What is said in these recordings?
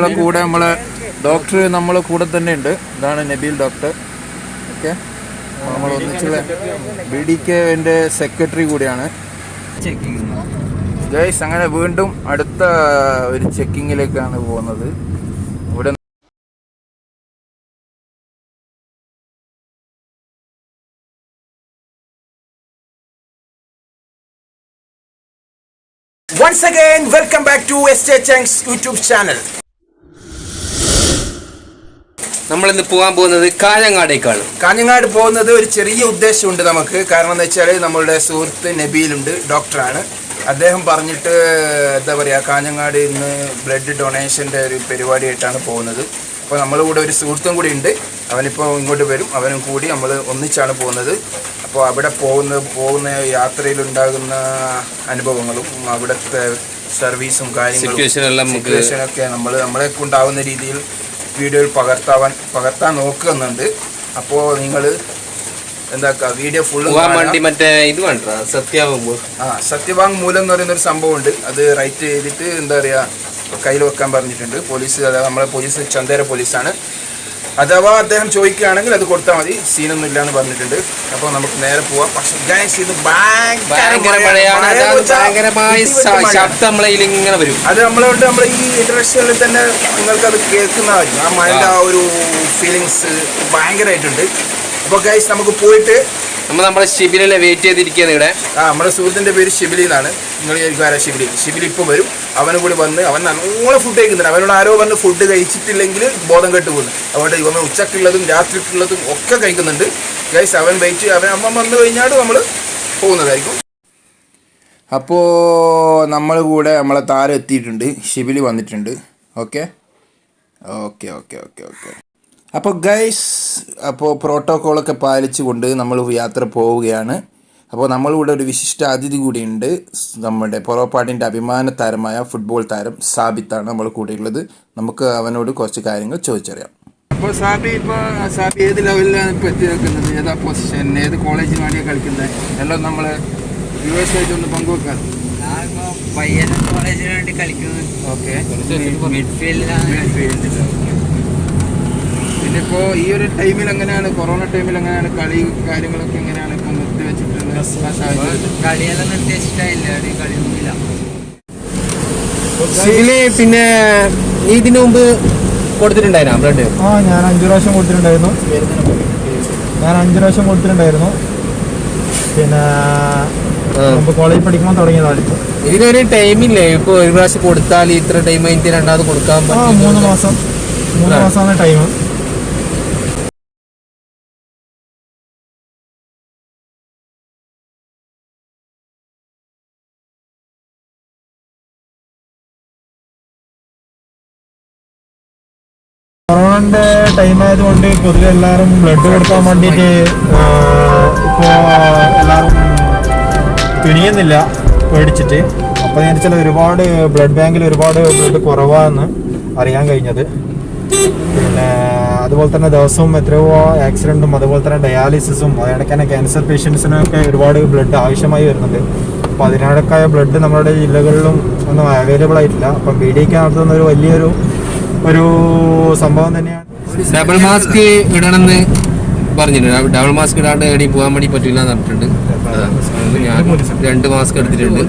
നമ്മളെ കൂടെ നമ്മളെ ഡോക്ടർ നമ്മളെ കൂടെ തന്നെ ഉണ്ട് ഇതാണ് നബീൽ ഡോക്ടർ ഓക്കെ നമ്മൾ ഒന്നിച്ചുള്ള ബി ഡി കെ എന്റെ സെക്രട്ടറി കൂടിയാണ്. ജയ്സ് അങ്ങനെ വീണ്ടും അടുത്ത ഒരു ചെക്കിങ്ങിലേക്കാണ് പോകുന്നത്. ഇവിടെ Once again, welcome back to SJ Chang's YouTube channel. നമ്മളിന്ന് പോകാൻ പോകുന്നത് കാഞ്ഞങ്ങാടേക്കാണ്. കാഞ്ഞങ്ങാട് പോകുന്നത് ഒരു ചെറിയ ഉദ്ദേശമുണ്ട് നമുക്ക്. കാരണം എന്ന് വെച്ചാൽ നമ്മളുടെ സുഹൃത്ത് നബീലുണ്ട് ഡോക്ടറാണ്. അദ്ദേഹം പറഞ്ഞിട്ട് എന്താ പറയുക കാഞ്ഞങ്ങാട് ഇന്ന് ബ്ലഡ് ഡൊണേഷന്റെ ഒരു പരിപാടിയായിട്ടാണ് പോകുന്നത്. അപ്പോൾ നമ്മുടെ കൂടെ ഒരു സുഹൃത്തും കൂടി ഉണ്ട്. അവനിപ്പോൾ ഇങ്ങോട്ട് വരും. അവനും കൂടി നമ്മൾ ഒന്നിച്ചാണ് പോകുന്നത്. അപ്പോൾ അവിടെ പോകുന്ന പോകുന്ന യാത്രയിലുണ്ടാകുന്ന അനുഭവങ്ങളും അവിടുത്തെ സർവീസും കാര്യങ്ങളും സിറ്റുവേഷനൊക്കെ നമ്മൾ നമ്മളെ കൊണ്ടാവുന്ന രീതിയിൽ വീഡിയോയിൽ പകർത്താവാൻ പകർത്താൻ നോക്കുന്നുണ്ട്. അപ്പോൾ നിങ്ങൾ എന്താക്കുക വീഡിയോ ഫുള്ള് വേണ്ടി മറ്റേ ഇത് വേണ്ട സത്യാവുമ്പോ ആ സത്യവാങ്മൂലം എന്ന് പറയുന്ന ഒരു സംഭവമുണ്ട്. അത് റൈറ്റ് ചെയ്തിട്ട് എന്താ പറയുക കയ്യിൽ വെക്കാൻ പറഞ്ഞിട്ടുണ്ട്. പോലീസ് അതായത് നമ്മളെ പോലീസ് ചന്ദേര പോലീസാണ്. അഥവാ അദ്ദേഹം ചോദിക്കുകയാണെങ്കിൽ അത് കൊടുത്താൽ മതി. സീനൊന്നും ഇല്ല എന്ന് പറഞ്ഞിട്ടുണ്ട്. അപ്പോൾ നമുക്ക് നേരെ പോവാം. പക്ഷെ ഇത് ഭയങ്കരമായ ശബ്ദം ഇങ്ങനെ വരും. അത് നമ്മളോട് നമ്മൾ ഈ ഇന്റർനാഷണലിൽ തന്നെ നിങ്ങൾക്ക് അത് കേൾക്കുന്നതായിരിക്കും. ആ മഴയുടെ ആ ഒരു ഫീലിങ്സ് ഭയങ്കരമായിട്ടുണ്ട്. അപ്പോൾ ഗൈസ് നമുക്ക് പോയിട്ട് നമ്മൾ നമ്മുടെ ഷിബിലെ വെയിറ്റ് ചെയ്തിരിക്കുകയാണ് ഇവിടെ. ആ നമ്മുടെ സുഹൃത്തിന്റെ പേര് ഷിബിലി എന്നാണ്. നിങ്ങൾ ആരാ ഷിബിലി ഷിബിലി ഇപ്പോൾ വരും. അവനും കൂടി വന്ന് അവൻ നല്ലോണം ഫുഡ് കഴിക്കുന്നുണ്ട്. അവനോട് ആരോ വന്ന് ഫുഡ് കഴിച്ചിട്ടില്ലെങ്കിൽ ബോധം കെട്ട് പോകുന്നു അതുകൊണ്ട് ഇവൻ ഉച്ചക്കുള്ളതും രാത്രിക്കുള്ളതും ഒക്കെ കഴിക്കുന്നുണ്ട്. ഗൈസ് അവൻ വെയിറ്റ് അവൻ അമ്മ വന്നു കഴിഞ്ഞാൽ നമ്മൾ പോകുന്നതായിരിക്കും. അപ്പോൾ നമ്മൾ കൂടെ നമ്മളെ താരം എത്തിയിട്ടുണ്ട്. ഷിബിലി വന്നിട്ടുണ്ട്. Okay okay okay okay okay അപ്പോൾ ഗൈസ് അപ്പോൾ പ്രോട്ടോക്കോളൊക്കെ പാലിച്ചുകൊണ്ട് നമ്മൾ യാത്ര പോവുകയാണ്. അപ്പോൾ നമ്മളിവിടെ ഒരു വിശിഷ്ട അതിഥി കൂടിയുണ്ട്. നമ്മുടെ പൊറോപ്പാട്ടിന്റെ അഭിമാന താരമായ ഫുട്ബോൾ താരം സാബിത്താണ് നമ്മൾ കൂടെയുള്ളത്. നമുക്ക് അവനോട് കുറച്ച് കാര്യങ്ങൾ ചോദിച്ചറിയാം. അപ്പോൾ സാബി ഇപ്പോൾ സാബി ഏത് ലെവലിലാണ് ഇപ്പോൾ എത്തി നിൽക്കുന്നത് ഏതാ പൊസിഷൻ ഏത് കോളേജിന് വേണ്ടിയാണ് കളിക്കുന്നത്? എല്ലാം നമ്മൾ വ്യൂവേഴ്സായിട്ട് ഒന്ന് പങ്കുവെക്കാം. ഞാനിപ്പോൾ പയ്യന്നൂർ കോളേജിന് വേണ്ടി കളിക്കുന്നത് ഓക്കെ മിഡ്ഫീൽഡിലാണ് പിന്നെ ഇപ്പോൾ ഈ ഒരു ടൈമിൽ എങ്ങനെയാണ്? കൊറോണ ടൈമിൽ എങ്ങനെയാണ് കളി കാര്യങ്ങളൊക്കെ എങ്ങനെയാണ് ഇപ്പോൾ നിർത്തി വെച്ചിട്ടുള്ളത്? ആ സാഹചര്യത്തിൽ കളിയെല്ലാം നിർത്തി ഇഷ്ടമില്ല അവിടെ കളിയൊന്നുമില്ല. ഷിബിൽ പിന്നെ നീ ഇതിനു മുമ്പ് കൊടുത്തിട്ടുണ്ടായിരുന്നു? ബ്ലഡ്? ആ ഞാൻ അഞ്ചു പ്രാവശ്യം കൊടുത്തിട്ടുണ്ടായിരുന്നു. ഞാൻ അഞ്ചു പ്രാവശ്യം കൊടുത്തിട്ടുണ്ടായിരുന്നു. പിന്നെ കോളേജിൽ പഠിക്കുമ്പോൾ തുടങ്ങിയതാണ് ഇതിനൊരു ടൈമില്ലേ? ഇപ്പൊ ഒരു പ്രാവശ്യം കൊടുത്താൽ ഇത്ര ടൈം കഴിഞ്ഞിട്ട് രണ്ടാമത് കൊടുക്കാൻ മൂന്ന് മാസം. മൂന്ന് മാസമാണ് ടൈം. ആയതുകൊണ്ട് പൊതുവെ എല്ലാവരും ബ്ലഡ് കൊടുക്കാൻ വേണ്ടിയിട്ട് ഇപ്പോൾ എല്ലാവരും തുനിയുന്നില്ല പേടിച്ചിട്ട്. അപ്പോൾ ഞാൻ ചില ഒരുപാട് ബ്ലഡ് ബാങ്കിൽ ഒരുപാട് ബ്ലഡ് കുറവാന്ന് അറിയാൻ കഴിഞ്ഞത്. പിന്നെ അതുപോലെ തന്നെ ദിവസവും എത്രയോ ആക്സിഡന്റും അതുപോലെ തന്നെ ഡയാലിസിസും അതിനിടയ്ക്ക് തന്നെ ക്യാൻസർ പേഷ്യൻസിനൊക്കെ ഒരുപാട് ബ്ലഡ് ആവശ്യമായി വരുന്നുണ്ട്. അപ്പോൾ അതിനിടക്കായ ബ്ലഡ് നമ്മുടെ ജില്ലകളിലും ഒന്നും അവൈലബിൾ ആയിട്ടില്ല. അപ്പം ബി ഡി നടത്തുന്ന ഒരു വലിയൊരു ഒരു സംഭവം തന്നെയാണ്. ഡബിൾ മാസ്ക് ഇടണമെന്ന് പറഞ്ഞിട്ടുണ്ട്. ഡബിൾ മാസ്ക് ഇടാണ്ട് എടി പോകാൻ വേണ്ടി പറ്റില്ല എന്ന് പറഞ്ഞിട്ടുണ്ട് ഞാൻ രണ്ട് മാസ്ക് എടുത്തിട്ടുണ്ട്.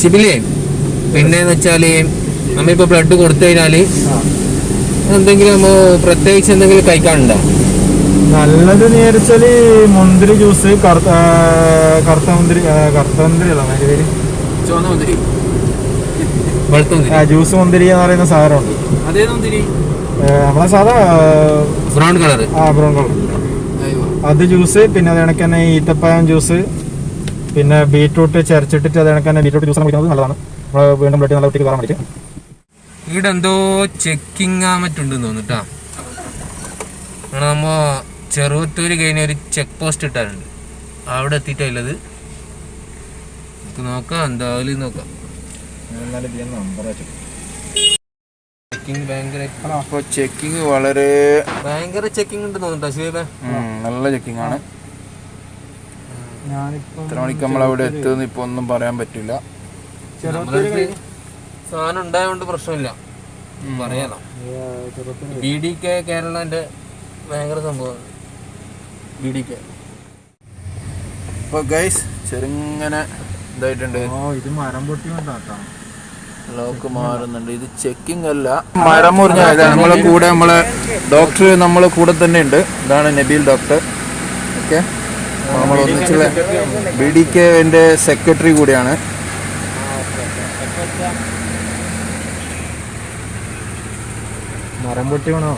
ഷിബിലേ പിന്നെന്ന് വെച്ചാൽ നമ്മളിപ്പോ ബ്ലഡ് കൊടുത്തു കഴിഞ്ഞാൽ എന്തെങ്കിലും നമ്മൾ പ്രത്യേകിച്ച് എന്തെങ്കിലും കഴിക്കാനുണ്ടോ? നല്ലത് നേരിച്ചാൽ മുന്തിരി ജ്യൂസ് കറുത്ത കറുത്ത മുന്തിരി കറുത്ത മുന്തിരി അല്ല അതിന്റെ പേര്? ചുവന്ന മുന്തിരി. ആ, ജ്യൂസ് മുന്തിരി എന്ന് പറയുന്ന സാധനമുണ്ട്. അതേ മുന്തിരി? നമ്മളെ സാധാ ബ്രൗൺ കളർ ആ ബ്രൗൺ കളർ അത് ജ്യൂസ് പിന്നെ അത് കണക്ക് തന്നെ ഈത്തപ്പഴം ജ്യൂസ് പിന്നെ ബീറ്റ്റൂട്ട് ചരച്ചിട്ടിട്ട് അത് കണക്ക് തന്നെ ബീട്രൂട്ട് ജ്യൂസ് കുടിക്കുന്നത്. നല്ലതാണ്. നമ്മൾ വീണ്ടും ബ്ലഡ് നല്ല കുട്ടിക്ക് കയറാൻ വേണ്ടിയിട്ട് ഇവിടെ എന്തോ ചെക്കിങ് ആ മറ്റുണ്ടെന്ന് തോന്നുട്ടാ നമ്മ ചെറുവത്തൂര് കഴിഞ്ഞ ഒരു ചെക്ക് പോസ്റ്റ് ഇട്ടാറുണ്ട് അവിടെ എത്തിയിട്ടുള്ളത് നമുക്ക് നോക്കാം എന്തായാലും നോക്കാം. ചെക്കിങ് ഭയങ്കര അപ്പോൾ ചെക്കിങ് വളരെ ഭയങ്കര ചെക്കിങ് ഉണ്ട് തോന്നുന്നുണ്ടോ ശിവ നല്ല ചെക്കിംഗ് ആണ്. ഇത്ര എത്ര മണിക്ക് നമ്മൾ അവിടെ എത്തുമെന്ന് ഇപ്പൊ ഒന്നും പറയാൻ പറ്റില്ല. സാധനം ഉണ്ടായതുകൊണ്ട് പ്രശ്നമില്ല. പറയാലോ ബി ഡി കെ കേരളന്റെ ഭയങ്കര സംഭവമാണ് ബി ഡി കെ ഇപ്പൊ ഗൈസ് ചെറുങ്ങനെ ഇതായിട്ടുണ്ട്. ഇത് മരം പൊട്ടി ലോക്ക് മാറുന്നുണ്ട്. ഇത് ചെക്കിംഗ് അല്ല. മരം മുറിഞ്ഞ നമ്മളെ കൂടെ നമ്മളെ ഡോക്ടർ നമ്മളെ കൂടെ തന്നെ ഉണ്ട്. ഇതാണ് നബീൽ ഡോക്ടർ ഓക്കെ നമ്മൾ ഒന്നിച്ചുള്ള ബി ഡി കെ എന്റെ സെക്രട്ടറി കൂടിയാണ്. മരം പൊട്ടി വേണോ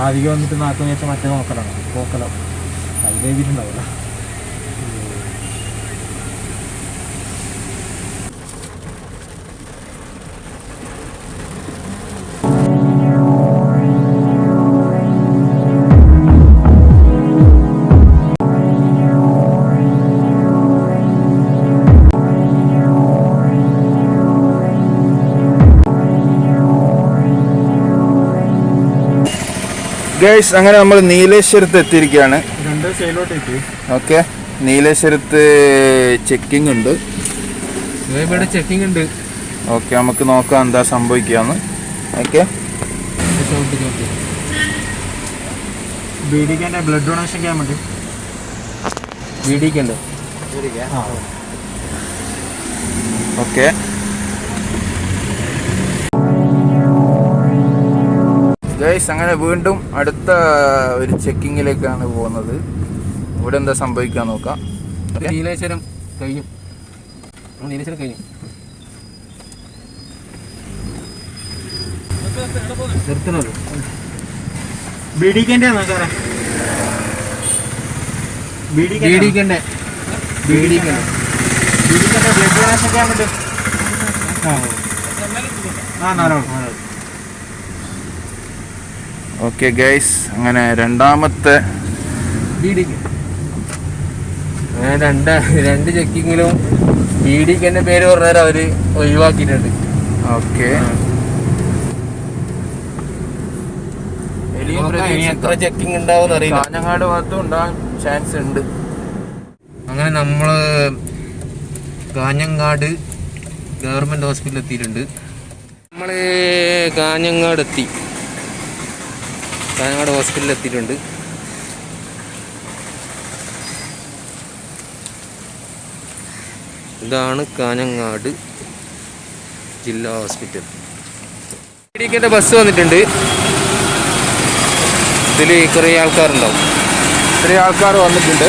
ആദ്യം വന്നിട്ട് നാൽക്കുന്ന വെച്ചാൽ മറ്റേ നോക്കലാണ് പോക്കലോ. അതിലേ എഴുതിയിട്ടുണ്ടാവില്ല ഗൈസ് അങ്ങനെ നമ്മൾ നീലേശ്വരത്ത് എത്തിയിരിക്കുകയാണ്. രണ്ട് സൈഡിലോട്ട് എത്തി. ഓക്കെ നീലേശ്വരത്ത് ചെക്കിംഗ് ഉണ്ട്. ഇവിടെ ചെക്കിംഗ് ഉണ്ട്. ഓക്കെ നമുക്ക് നോക്കാം എന്താ സംഭവിക്കാന്ന് ഓക്കെ ബ്ലഡ് ഡൊണേഷൻ ചെയ്യാൻ വേണ്ടി. ബി ഡി കെ ഉണ്ട് ഓക്കെ ഗൈസ് അങ്ങനെ വീണ്ടും അടുത്ത ഒരു ചെക്കിങ്ങിലേക്കാണ് പോകുന്നത്. ഇവിടെ എന്താ സംഭവിക്കാൻ നോക്കാം. നീലേശ്വരം കഴിയും നീലേശ്വരം കഴിയും നിർത്തണല്ലോ. ബി ഡിക്ക് എന്റെ ആണോ സാറേ ബി ഡിക്ക് ബി ഡി കെന്റെ ബി ഡി കെ ബി ഡിക്ക് എന്റെ ബ്ലഡ് ഡൊണേഷൻ ചെയ്യാൻ വേണ്ടി ആ നാലോ നാലാൾ നാലാൾ. ഓക്കെ ഗൈസ് അങ്ങനെ രണ്ടാമത്തെ ഡി രണ്ട് രണ്ട് ചെക്കിങ്ങിലും ബി ഡി കെന്റെ പേര് പറഞ്ഞാൽ അവർ ഒഴിവാക്കിയിട്ടുണ്ട്. ഓക്കെ എത്ര ചെക്കിംഗ് ഉണ്ടാവും അറിയില്ല. കാഞ്ഞങ്ങാട് ഭാഗത്തും ഉണ്ടാകാൻ ചാൻസ് ഉണ്ട്. അങ്ങനെ നമ്മൾ കാഞ്ഞങ്ങാട് ഗവൺമെന്റ് ഹോസ്പിറ്റലിൽ എത്തിയിട്ടുണ്ട്. നമ്മൾ കാഞ്ഞങ്ങാട് എത്തി. കാഞ്ഞങ്ങാട് ഹോസ്പിറ്റലിൽ എത്തിയിട്ടുണ്ട്. ഇതാണ് കാഞ്ഞങ്ങാട് ജില്ലാ ഹോസ്പിറ്റൽ. ഇടിക്കേണ്ട ബസ് വന്നിട്ടുണ്ട്. ഇതിൽ കുറേ ആൾക്കാരുണ്ടാവും. ഇത്രയും ആൾക്കാർ വന്നിട്ടുണ്ട്.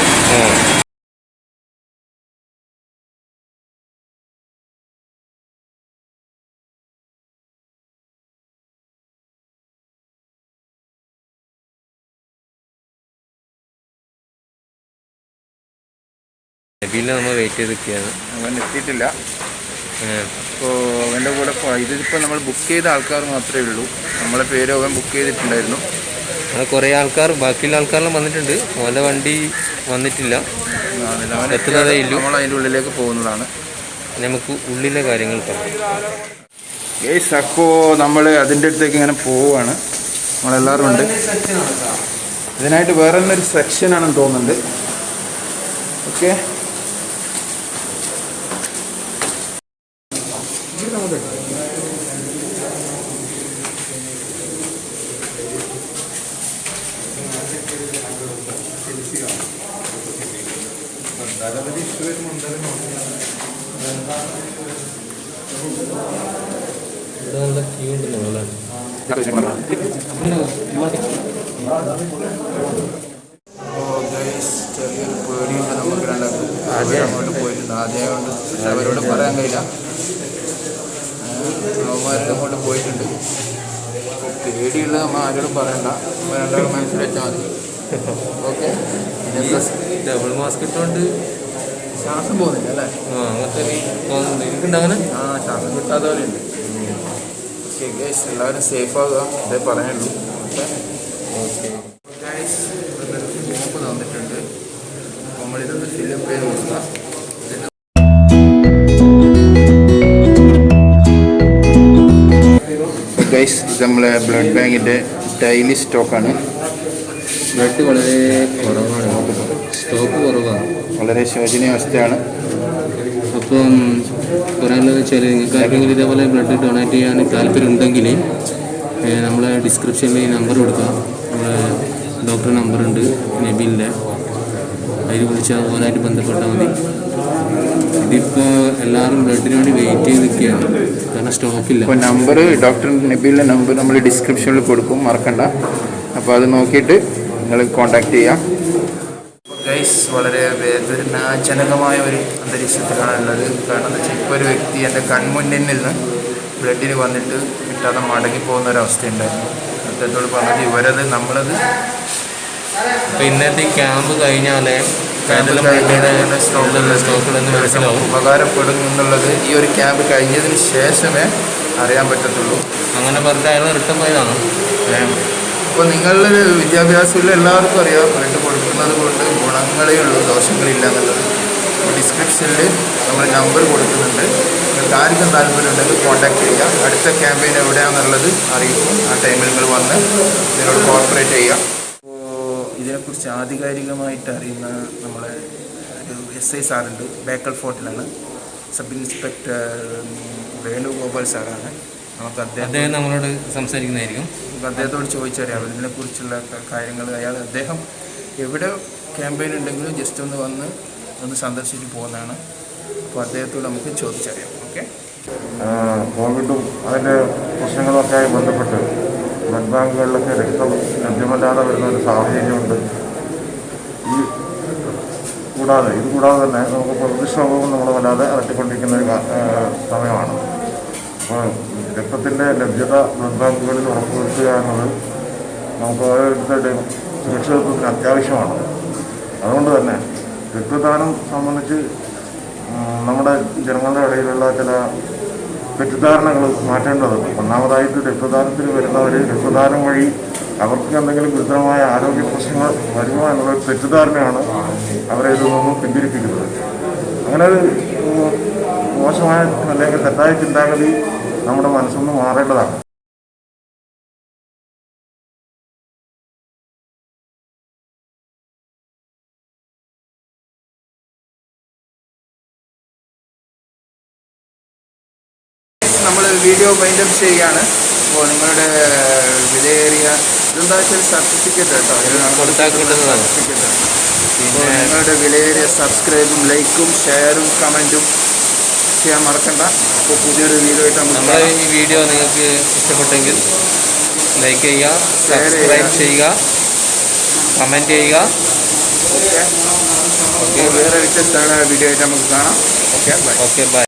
ആ നമ്മൾ വെയിറ്റ് ചെയ്ത് നിൽക്കുകയാണ് അവൻ എത്തിയിട്ടില്ല. അപ്പോൾ അവന്റെ കൂടെ ഇതിപ്പോൾ നമ്മൾ ബുക്ക് ചെയ്ത ആൾക്കാർ മാത്രമേ ഉള്ളൂ. നമ്മളെ പേര് അവൻ ബുക്ക് ചെയ്തിട്ടുണ്ടായിരുന്നു. അങ്ങനെ കുറേ ആൾക്കാർ ബാക്കിയുള്ള ആൾക്കാരെല്ലാം വന്നിട്ടുണ്ട്. ഓല വണ്ടി വന്നിട്ടില്ല. എത്തുന്നതേ ഇല്ല. നമ്മൾ അതിന്റെ ഉള്ളിലേക്ക് പോകുന്നതാണ്. നമുക്ക് ഉള്ളിലെ കാര്യങ്ങൾ പറയാം. ഏ സക്കോ നമ്മൾ അതിന്റെ അടുത്തേക്ക് ഇങ്ങനെ പോവുകയാണ്. നമ്മളെല്ലാവരും ഉണ്ട്. ഇതിനായിട്ട് വേറെ തന്നെ ഒരു സെക്ഷനാണെന്ന് തോന്നുന്നുണ്ട്. ഓക്കെ ഇവിടെ നല്ല ക്യൂ ഉണ്ട് ചെറിയൊരു പേടിയുണ്ട് നമുക്ക് രണ്ടാൾക്കും ആദ്യം അങ്ങോട്ട് പോയിട്ടുണ്ട് ആദ്യം കൊണ്ട് അവരോട് പറയാൻ കഴിയില്ല അവന്മാരുടെ അങ്ങോട്ട് പോയിട്ടുണ്ട് പേടിയുള്ളത് നമ്മൾ ആരോടും പറയണ്ട. രണ്ടാളും മനസ്സിൽ വെച്ചാൽ മതി. ഓക്കെ? ഡബിൾ മാസ്ക് ഇട്ടുകൊണ്ട് ശ്വാസം പോകുന്നില്ല അല്ലേ? ആ അങ്ങനത്തെ ഒരു എനിക്കുണ്ടങ്ങനെ ആ ശ്വാസം കിട്ടാത്ത പോലെ ഉണ്ട്. ഓക്കെ എല്ലാവരും സേഫ് ആകുക ഇതേ പറയുള്ളൂ ഓക്കെ. നമ്മളെ ബ്ലഡ് ബാങ്കിന്റെ ഡെയിലി സ്റ്റോക്കാണ് ബ്ലഡ് വളരെ കുറവാണ്. സ്റ്റോക്ക് കുറവാണ്. വളരെ ശോചനീയാവസ്ഥയാണ് അപ്പം പറയാനുള്ളത് വെച്ചാൽ നിങ്ങൾക്ക് ആർക്കെങ്കിലും ഇതേപോലെ ബ്ലഡ് ഡൊണേറ്റ് ചെയ്യാൻ താല്പര്യം ഉണ്ടെങ്കിൽ നമ്മളെ ഡിസ്ക്രിപ്ഷനിൽ ഈ നമ്പർ കൊടുക്കാം. നമ്മളെ ഡോക്ടർ നമ്പറുണ്ട് നബീലിന്റെ അതിൽ വിളിച്ചാൽ അതുപോലായിട്ട് ബന്ധപ്പെട്ടാൽ മതി. ഇതിപ്പോൾ എല്ലാവരും ബ്ലഡിന് വേണ്ടി വെയിറ്റ് ചെയ്ത് നിൽക്കുകയാണ് കാരണം സ്റ്റോക്കില്ല അപ്പോൾ നമ്പർ ഡോക്ടർ നബീലിന്റെ നമ്പർ നമ്മൾ ഡിസ്ക്രിപ്ഷനിൽ കൊടുക്കും. മറക്കണ്ട. അപ്പോൾ അത് നോക്കിയിട്ട് നിങ്ങൾ കോൺടാക്ട് ചെയ്യാം. ഗൈസ് വളരെ വേദനാജനകമായ ഒരു അന്തരീക്ഷത്തിലാണ് ഉള്ളത്. കാരണം എന്താ വെച്ചാൽ ഇപ്പോൾ ഒരു വ്യക്തി എന്റെ കൺമുന്നിൽ നിന്ന് ബ്ലഡിന് വന്നിട്ട് കിട്ടാതെ മടങ്ങി പോകുന്ന ഒരു അവസ്ഥയുണ്ടായിരുന്നു. അദ്ദേഹത്തോട് പറഞ്ഞത് ഇവരത് നമ്മളത് അപ്പോൾ ഇന്നത്തെ ക്യാമ്പ് മനസ്സിലാവും ഉപകാരപ്പെടും എന്നുള്ളത് ഈ ഒരു ക്യാമ്പ് കഴിഞ്ഞതിന് ശേഷമേ അറിയാൻ പറ്റത്തുള്ളൂ. അങ്ങനെ പറഞ്ഞാൽ അയാൾ റിട്ടേൺ പോയതാണ്? അപ്പോൾ നിങ്ങളുടെ വിദ്യാഭ്യാസത്തിൽ എല്ലാവർക്കും അറിയാം. ബ്ലഡ് കൊടുക്കുന്നത് കൊണ്ട് ഗുണങ്ങളേ ഉള്ളൂ ദോഷങ്ങളില്ല എന്നുള്ളത്. ഡിസ്ക്രിപ്ഷനിൽ നമ്മൾ നമ്പർ കൊടുക്കുന്നുണ്ട്. നിങ്ങൾക്ക് ആർക്കും താല്പര്യം ഉണ്ടെങ്കിൽ കോൺടാക്ട് ചെയ്യുക അടുത്ത ക്യാമ്പയിൻ എവിടെയാണെന്നുള്ളത് അറിയിക്കും. ആ ടൈമിൽ നിങ്ങൾ വന്ന് നിങ്ങളോട് കോർപ്പറേറ്റ് ചെയ്യുക ഇതിനെക്കുറിച്ച് ആധികാരികമായിട്ട് അറിയുന്ന നമ്മളെ ഒരു എസ് ഐ സാറുണ്ട് ബേക്കൽ ഫോർട്ടിലാണ്. സബ് ഇൻസ്പെക്ടർ വേണുഗോപാൽ സാറാണ്. നമുക്ക് അദ്ദേഹം അദ്ദേഹം നമ്മളോട് സംസാരിക്കുന്നതായിരിക്കും. നമുക്ക് അദ്ദേഹത്തോട് ചോദിച്ചറിയാം. ഇതിനെക്കുറിച്ചുള്ള കാര്യങ്ങൾ അയാൾ അദ്ദേഹം എവിടെ ക്യാമ്പയിൻ ഉണ്ടെങ്കിലും ജസ്റ്റ് ഒന്ന് വന്ന് ഒന്ന് സന്ദർശിച്ച് പോകുന്നതാണ്. അപ്പോൾ അദ്ദേഹത്തോട് നമുക്ക് ചോദിച്ചറിയാം. ഓക്കെ? കോവിഡും അതിന്റെ പ്രശ്നങ്ങളൊക്കെ ബന്ധപ്പെട്ട് ബ്ലഡ് ബാങ്കുകളിലൊക്കെ രക്തം ലഭ്യമല്ലാതെ വരുന്ന ഒരു സാഹചര്യമുണ്ട്. ഈ കൂടാതെ ഇത് കൂടാതെ തന്നെ നമുക്ക് പ്രകൃതിക്ഷോഭവും നമ്മൾ വല്ലാതെ അലട്ടിക്കൊണ്ടിരിക്കുന്ന ഒരു സമയമാണ്. അപ്പോൾ രക്തത്തിന്റെ ലഭ്യത ബ്ലഡ് ബാങ്കുകളിൽ ഉറപ്പുവരുത്തുക എന്നത് നമുക്ക് ഓരോരുത്തരുടെയും സുരക്ഷിതത്വത്തിന് അത്യാവശ്യമാണ്. അതുകൊണ്ട് തന്നെ രക്തദാനം സംബന്ധിച്ച് നമ്മുടെ ജനങ്ങളുടെ ഇടയിലുള്ള ചില തെറ്റിദ്ധാരണകൾ മാറ്റേണ്ടതുണ്ട്. ഒന്നാമതായിട്ട് രക്തദാനത്തിന് വരുന്നവർ രക്തദാനം വഴി അവർക്ക് എന്തെങ്കിലും ഗുരുതരമായ ആരോഗ്യ പ്രശ്നങ്ങൾ വരുമോ എന്നുള്ള തെറ്റിദ്ധാരണയാണ് അവരെ ഇതിൽ നിന്നും പിന്തിരിപ്പിക്കുന്നത്. അങ്ങനെ ഒരു മോശമായ അല്ലെങ്കിൽ തെറ്റായ ചിന്താഗതി നമ്മുടെ മനസ്സൊന്ന് മാറേണ്ടതാണ്. വീഡിയോ വൈൻഡപ്പ് ചെയ്യുകയാണ്. അപ്പോൾ നിങ്ങളുടെ വിലയേറിയ ഇതെന്താ വെച്ചാൽ സർട്ടിഫിക്കറ്റ് കേട്ടോ സർട്ടിഫിക്കറ്റ് അപ്പോൾ നിങ്ങളുടെ വിലയേറിയ സബ്സ്ക്രൈബും ലൈക്കും ഷെയറും കമന്റും ചെയ്യാൻ മറക്കണ്ട. അപ്പോൾ പുതിയൊരു വീഡിയോ ആയിട്ട് നമ്മുടെ ഈ വീഡിയോ നിങ്ങൾക്ക് ഇഷ്ടപ്പെട്ടെങ്കിൽ ലൈക്ക് ചെയ്യുക സബ്സ്ക്രൈബ് ചെയ്യുക. കമന്റ് ചെയ്യുക ഓക്കെ. വേറെ വ്യത്യസ്തമായ വീഡിയോ ആയിട്ട് നമുക്ക് കാണാം. Okay bye okay bye